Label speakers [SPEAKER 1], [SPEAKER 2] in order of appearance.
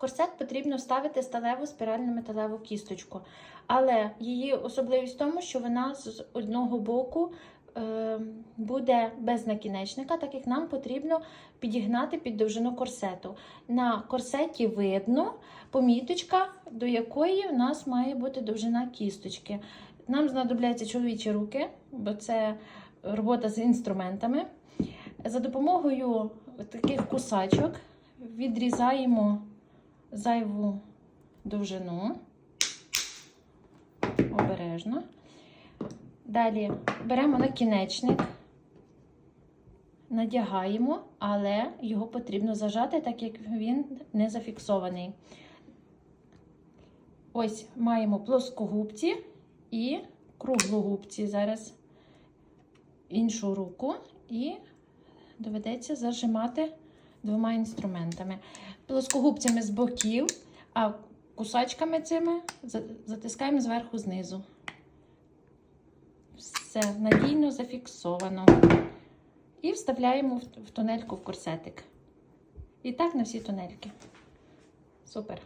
[SPEAKER 1] корсет потрібно ставити сталеву спіральну металеву кісточку. Але її особливість в тому, що вона з одного боку е, буде без накінечника, так як нам потрібно підігнати під довжину корсету. На корсеті видно поміточка, до якої в нас має бути довжина кісточки. Нам знадобляться чоловічі руки, бо це робота з інструментами. За допомогою таких кусачок відрізаємо зайву довжину. Обережно. Далі беремо накінечник, надягаємо, але його потрібно зажати, так як він не зафіксований. Ось маємо плоскогубці і круглогубці. Зараз іншу руку і доведеться зажимати двома інструментами. Плоскогубцями з боків, а кусачками цими затискаємо зверху знизу. Все надійно зафіксовано. І вставляємо в- тунельку в корсетик. І так на всі тунельки. Супер.